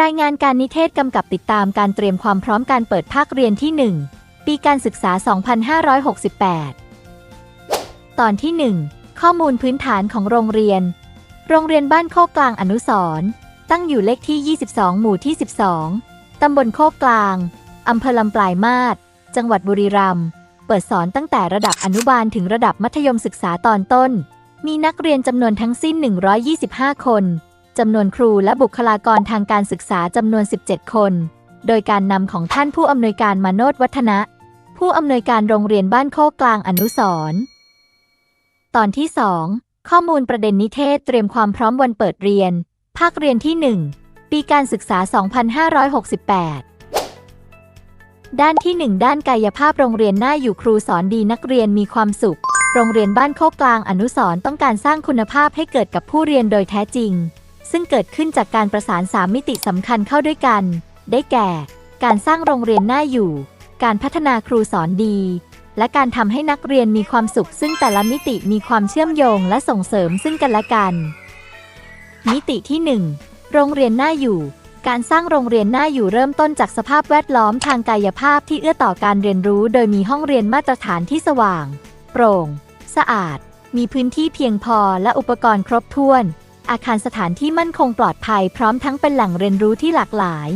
รายงานการนิเทศกำกับติดตามการเตรียมความพร้อมการเปิดภาคเรียนที่ 1 ปีการศึกษา 2568 ตอนที่ 1 ข้อมูลพื้นฐานของโรงเรียน โรงเรียนบ้านโคกกลางอนุสร์ตั้งอยู่เลขที่ 22 หมู่ที่ 12 ตำบลโคกกลาง อำเภอลำปลายมาศ จังหวัดบุรีรัมย์ เปิดสอนตั้งแต่ระดับอนุบาลถึงระดับมัธยมศึกษาตอนต้น มีนักเรียนจำนวนทั้งสิ้น 125 คน จำนวนครูและบุคลากรทางการศึกษาจำนวน 17 คน โดยการนำของท่านผู้อำนวยการมาโนดวัฒนะ ผู้อำนวยการโรงเรียนบ้านโคกกลางอนุสรตอนที่ 2 ข้อมูลประเด็นนิเทศเตรียมความพร้อมวันเปิดเรียน ภาคเรียนที่ 1 ปีการศึกษา 2568ด้านที่ 1 ด้านกายภาพโรงเรียนน่าอยู่ครูสอนดีนักเรียนมีความสุข โรงเรียนบ้านโคกกลางอนุสรต้องการสร้างคุณภาพให้เกิดกับผู้เรียนโดยแท้จริง ซึ่งเกิดขึ้นจากการประสานสามมิติสำคัญเข้าด้วยกัน ได้แก่ การสร้างโรงเรียนน่าอยู่ การพัฒนาครูสอนดี และการทำให้นักเรียนมีความสุข ซึ่งแต่ละมิติมีความเชื่อมโยงและส่งเสริมซึ่งกันและกัน มิติที่ 1 โรงเรียนน่าอยู่การสร้างโรงเรียนน่าอยู่เริ่มต้นจากสภาพแวดล้อมทางกายภาพที่เอื้อต่อการเรียนรู้ โดยมีห้องเรียนมาตรฐานที่สว่าง โปร่ง สะอาด มีพื้นที่เพียงพอและอุปกรณ์ครบถ้วน อาคารสถานที่มั่นคงปลอดภัยพร้อมทั้งเป็นแหล่งเรียนรู้ที่หลากหลาย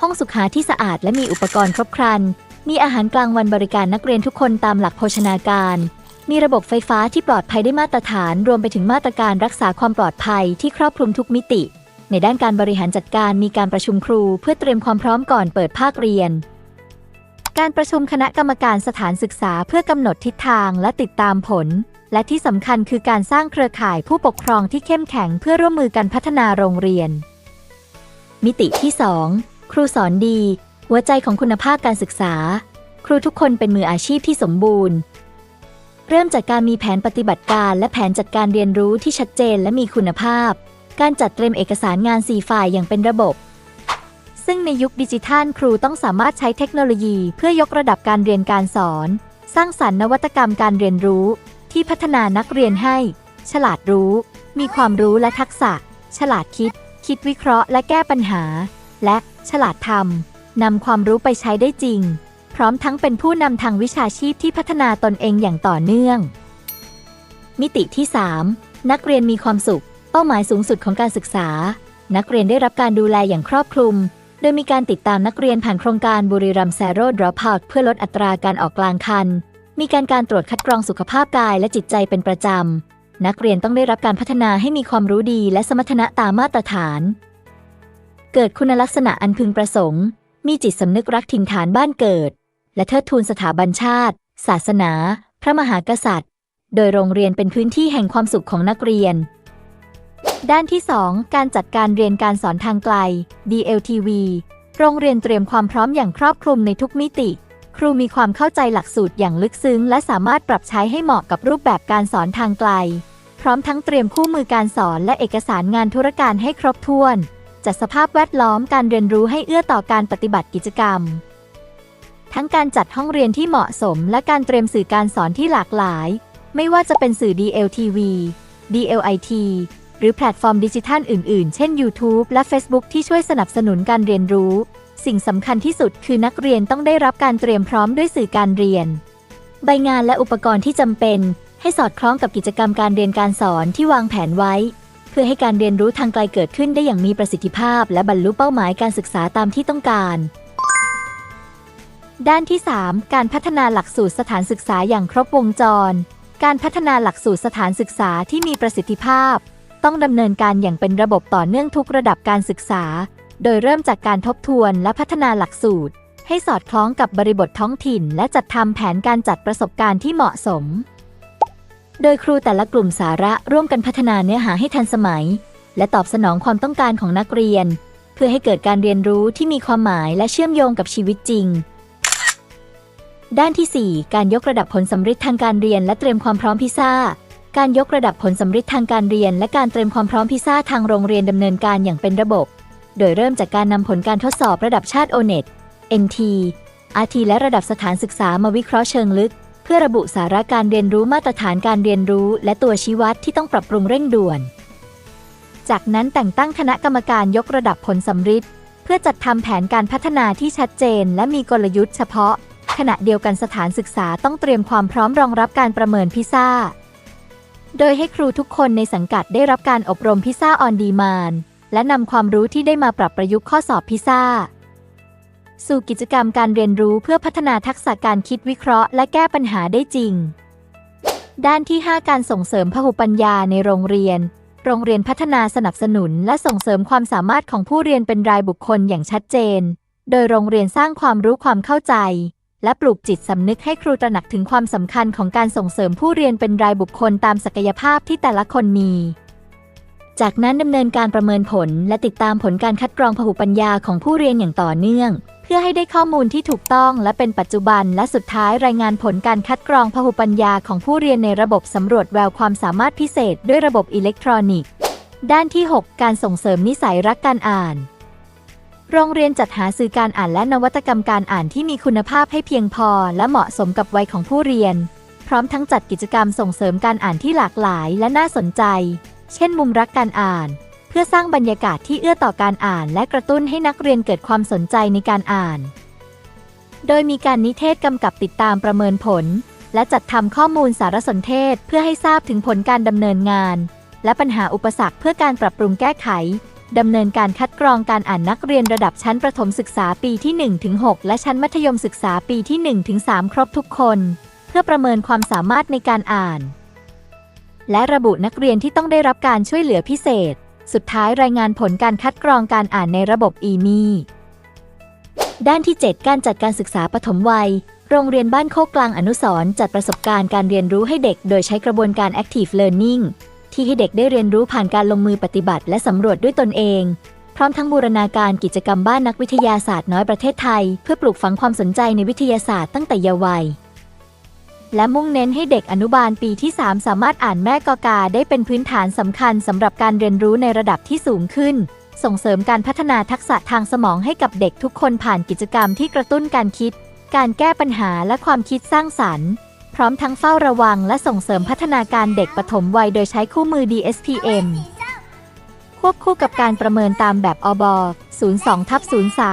ห้องสุขาที่สะอาดและมีอุปกรณ์ครบครัน มีอาหารกลางวันบริการนักเรียนทุกคนตามหลักโภชนาการ มีระบบไฟฟ้าที่ปลอดภัยได้มาตรฐาน รวมไปถึงมาตรการรักษาความปลอดภัยที่ครอบคลุมทุกมิติ ในด้านการบริหารจัดการมีการประชุมครู เพื่อเตรียมความพร้อมก่อนเปิดภาคเรียน การประชุมคณะกรรมการสถานศึกษาเพื่อกำหนดทิศทางและติดตามผล และที่สำคัญคือการสร้างเครือข่ายผู้ปกครองที่เข้มแข็งเพื่อร่วมมือกันพัฒนาโรงเรียน มิติที่ 2 ครูสอนดี หัวใจของคุณภาพการศึกษา ครูทุกคนเป็นมืออาชีพที่สมบูรณ์ เริ่มจากการมีแผนปฏิบัติการ และแผนจัดการเรียนรู้ที่ชัดเจนและมีคุณภาพ การจัดเตรียมเอกสารงาน4ฝ่ายอย่างเป็นระบบ ซึ่งในยุคดิจิทัลครูต้องสามารถใช้เทคโนโลยีเพื่อยกระดับการเรียนการสอน สร้างสรรค์นวัตกรรมการเรียนรู้ ที่พัฒนานักเรียนให้ ฉลาดรู้ มีความรู้และทักษะ ฉลาดคิด คิดวิเคราะห์และแก้ปัญหา และฉลาดทำนำความรู้ไปใช้ได้จริง พร้อมทั้งเป็นผู้นำทางวิชาชีพที่พัฒนาตนเองอย่างต่อเนื่อง มิติที่ 3 นักเรียนมีความสุข เป้าหมายสูงสุดของการศึกษานักเรียนได้รับการดูแลอย่างครอบคลุม โดยมีการติดตามนักเรียนผ่านโครงการบุรีรัมแซโรดรอปเอาเพื่อลดอัตราการออกกลางคัน มีการการตรวจคัดกรองสุขภาพกายและจิตใจเป็นประจำ นักเรียนต้องได้รับการพัฒนาให้มีความรู้ดีและสมรรถนะตามมาตรฐาน เกิดคุณลักษณะอันพึงประสงค์ มีจิตสำนึกรักถิ่นฐานบ้านเกิด และเทิดทูนสถาบันชาติ ศาสนา พระมหากษัตริย์ โดยโรงเรียนเป็นพื้นที่แห่งความสุขของนักเรียน ด้านที่ 2 การจัดการเรียนการสอนทางไกล DLTV โรงเรียนเตรียมความพร้อมอย่างครอบคลุมในทุกมิติ ครูมีความเข้าใจหลักสูตรอย่างลึกซึ้ง และสามารถปรับใช้ให้เหมาะกับรูปแบบการสอนทางไกล พร้อมทั้งเตรียมคู่มือการสอนและเอกสารงานธุรการให้ครบถ้วน จัดสภาพแวดล้อมการเรียนรู้ให้เอื้อต่อการปฏิบัติกิจกรรม ทั้งการจัดห้องเรียนที่เหมาะสม และการเตรียมสื่อการสอนที่หลากหลาย ไม่ว่าจะเป็นสื่อ DLTV DLIT หรือแพลตฟอร์มดิจิทัลอื่นๆ เช่น YouTube และ Facebook ที่ช่วยสนับสนุนการเรียนรู้ สิ่งสำคัญที่สุดคือนักเรียนต้องได้รับการเตรียมพร้อมด้วยสื่อการเรียน ใบงานและอุปกรณ์ที่จำเป็น ให้สอดคล้องกับกิจกรรมการเรียนการสอนที่วางแผนไว้ เพื่อให้การเรียนรู้ทางไกลเกิดขึ้นได้อย่างมีประสิทธิภาพ และบรรลุเป้าหมายการศึกษาตามที่ต้องการ ด้านที่ 3 การพัฒนาหลักสูตรสถานศึกษาอย่างครบวงจร การพัฒนาหลักสูตรสถานศึกษาที่มีประสิทธิภาพ ต้องดำเนินการอย่างเป็นระบบต่อเนื่องทุกระดับการศึกษา โดยเริ่มจากการทบทวนและพัฒนาหลักสูตร ให้สอดคล้องกับบริบทท้องถิ่น และจัดทำแผนการจัดประสบการณ์ที่เหมาะสม โดยครูแต่ละกลุ่มสาระร่วมกันพัฒนาเนื้อหาให้ทันสมัย และตอบสนองความต้องการของนักเรียน เพื่อให้เกิดการเรียนรู้ที่มีความหมายและเชื่อมโยงกับชีวิตจริงด้านที่ 4 การยกระดับผลสำเร็จทางการเรียนและเตรียมความพร้อมพิซ่า การยกระดับผลสำเร็จทางการเรียน และการเตรียมความพร้อมพิซ่าทางโรงเรียนดำเนินการอย่างเป็นระบบ โดยเริ่มจากการนำผลการทดสอบระดับชาติ ONET NT RT และระดับสถานศึกษามาวิเคราะห์เชิงลึก เพื่อระบุสาระการเรียนรู้มาตรฐานการเรียนรู้ และตัวชี้วัดที่ต้องปรับปรุงเร่งด่วน จากนั้นแต่งตั้งคณะกรรมการยกระดับผลสำฤทธิ์เพื่อจัดทำแผนการพัฒนาที่ชัดเจน และมีกลยุทธ์เฉพาะ ขณะเดียวกันสถานศึกษาต้องเตรียมความพร้อมรองรับการประเมินพิซ่า โดยให้ครูทุกคนในสังกัดได้รับการอบรมพิซ่าออนดีมานและนำความรู้ที่ได้มาปรับประยุกต์ข้อสอบพิซ่า สู่กิจกรรมการเรียนรู้เพื่อพัฒนาทักษะการคิดวิเคราะห์ และแก้ปัญหาได้จริง ด้านที่ 5 การส่งเสริมพหุปัญญาในโรงเรียน โรงเรียนพัฒนาสนับสนุน และส่งเสริมความสามารถของผู้เรียนเป็นรายบุคคลอย่างชัดเจน โดยโรงเรียนสร้างความรู้ความเข้าใจ และปลูกจิตสำนึกให้ครูตระหนักถึงความสำคัญของการส่งเสริมผู้เรียนเป็นรายบุคคลตามศักยภาพที่แต่ละคนมี จากนั้นดำเนินการประเมินผล และติดตามผลการคัดกรองพหุปัญญาของผู้เรียนอย่างต่อเนื่อง เพื่อให้ได้ข้อมูลที่ถูกต้องและเป็นปัจจุบัน และสุดท้ายรายงานผลการคัดกรองพหุปัญญาของผู้เรียนในระบบสำรวจแววความสามารถพิเศษ ด้วยระบบอิเล็กทรอนิกส์ ด้านที่ 6 การส่งเสริมนิสัยรักการอ่าน โรงเรียนจัดหาสื่อการอ่านและนวัตกรรมการอ่านที่มีคุณภาพให้เพียงพอ และเหมาะสมกับวัยของผู้เรียน พร้อมทั้งจัดกิจกรรมส่งเสริมการอ่านที่หลากหลายและน่าสนใจ เช่น มุมรักการอ่าน เพื่อสร้างบรรยากาศที่เอื้อต่อการอ่าน และกระตุ้นให้นักเรียนเกิดความสนใจในการอ่าน โดยมีการนิเทศกำกับติดตามประเมินผล และจัดทำข้อมูลสารสนเทศ เพื่อให้ทราบถึงผลการดำเนินงาน และปัญหาอุปสรรคเพื่อการปรับปรุงแก้ไข ดำเนินการคัดกรองการอ่านนักเรียนระดับชั้นประถมศึกษาปีที่ 1-6 และชั้นมัธยมศึกษาปีที่ 1-3 ครบทุกคน เพื่อประเมินความสามารถในการอ่าน และระบุนักเรียนที่ต้องได้รับการช่วยเหลือพิเศษ สุดท้ายรายงานผลการคัดกรองการอ่านในระบบ e-me ด้านที่ 7 การจัดการศึกษาปฐมวัย โรงเรียนบ้านโคกกลางอนุสรจัดประสบการณ์การเรียนรู้ให้เด็ก โดยใช้กระบวนการ active learning ที่ให้เด็กได้เรียนรู้ผ่านการลงมือปฏิบัติ และสำรวจด้วยตนเอง พร้อมทั้งบูรณาการกิจกรรมบ้านนักวิทยาศาสตร์น้อยประเทศไทย เพื่อปลูกฝังความสนใจในวิทยาศาสตร์ตั้งแต่เยาว์วัยและมุ่งเน้นให้เด็กอนุบาลปีที่ 3 สามารถอ่านแม่กอกาได้เป็นพื้นฐานสำคัญสำหรับการเรียนรู้ในระดับที่สูงขึ้น ส่งเสริมการพัฒนาทักษะทางสมองให้กับเด็กทุกคนผ่านกิจกรรมที่กระตุ้นการคิด การแก้ปัญหาและความคิดสร้างสรรค์ พร้อมทั้งเฝ้าระวังและส่งเสริมพัฒนาการเด็กปฐมวัยโดยใช้คู่มือ DSPM ควบคู่กับการประเมินตามแบบอบ02ทับ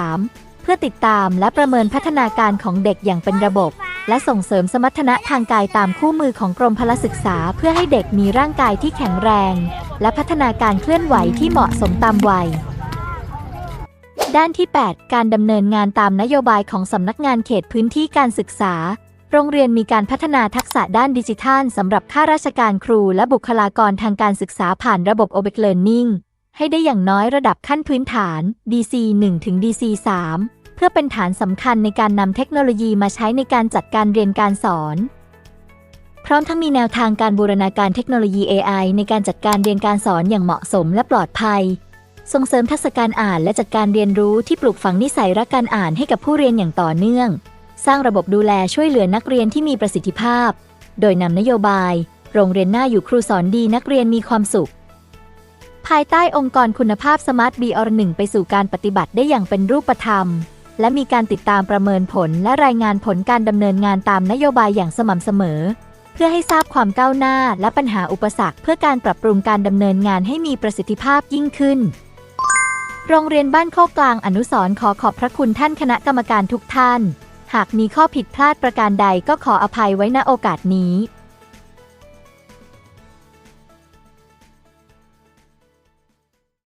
03 เพื่อติดตามและประเมินพัฒนาการของเด็กอย่างเป็นระบบ และส่งเสริมสมรรถนะทางกายตามคู่มือของกรมพลศึกษา เพื่อให้เด็กมีร่างกายที่แข็งแรง และพัฒนาการเคลื่อนไหวที่เหมาะสมตามวัยด้านที่ 8 การดำเนินงานตามนโยบายของสำนักงานเขตพื้นที่การศึกษา โรงเรียนมีการพัฒนาทักษะด้านดิจิทัลสำหรับข้าราชการครูและบุคลากรทางการศึกษาผ่านระบบ Open Learning ให้ได้อย่างน้อยระดับขั้นพื้นฐาน DC 1 ถึง DC 3 เพื่อเป็นฐานสำคัญในการนำเทคโนโลยีมาใช้ในการจัดการเรียนการสอน พร้อมทั้งมีแนวทางการบูรณาการเทคโนโลยี AI ในการจัดการเรียนการสอนอย่างเหมาะสมและปลอดภัย ส่งเสริมทักษะการอ่านและจัดการเรียนรู้ที่ปลูกฝังนิสัยรักการอ่านให้กับผู้เรียนอย่างต่อเนื่อง สร้างระบบดูแลช่วยเหลือนักเรียนที่มีประสิทธิภาพ โดยนำนโยบาย โรงเรียนหน้าอยู่ครูสอนดีนักเรียนมีความสุข ภายใต้องค์กรคุณภาพสมาร์ท BR1 ไปสู่การปฏิบัติได้อย่างเป็นรูปธรรม และมีการติดตามประเมินผลและรายงานผลการดำเนินงานตามนโยบายอย่างสม่ำเสมอ เพื่อให้ทราบความก้าวหน้าและปัญหาอุปสรรค เพื่อการปรับปรุงการดำเนินงานให้มีประสิทธิภาพยิ่งขึ้นโรงเรียนบ้านโคกกลางอนุสรขอขอบพระคุณท่านคณะกรรมการทุกท่าน หากมีข้อผิดพลาดประการใดก็ขออภัยไว้ณโอกาสนี้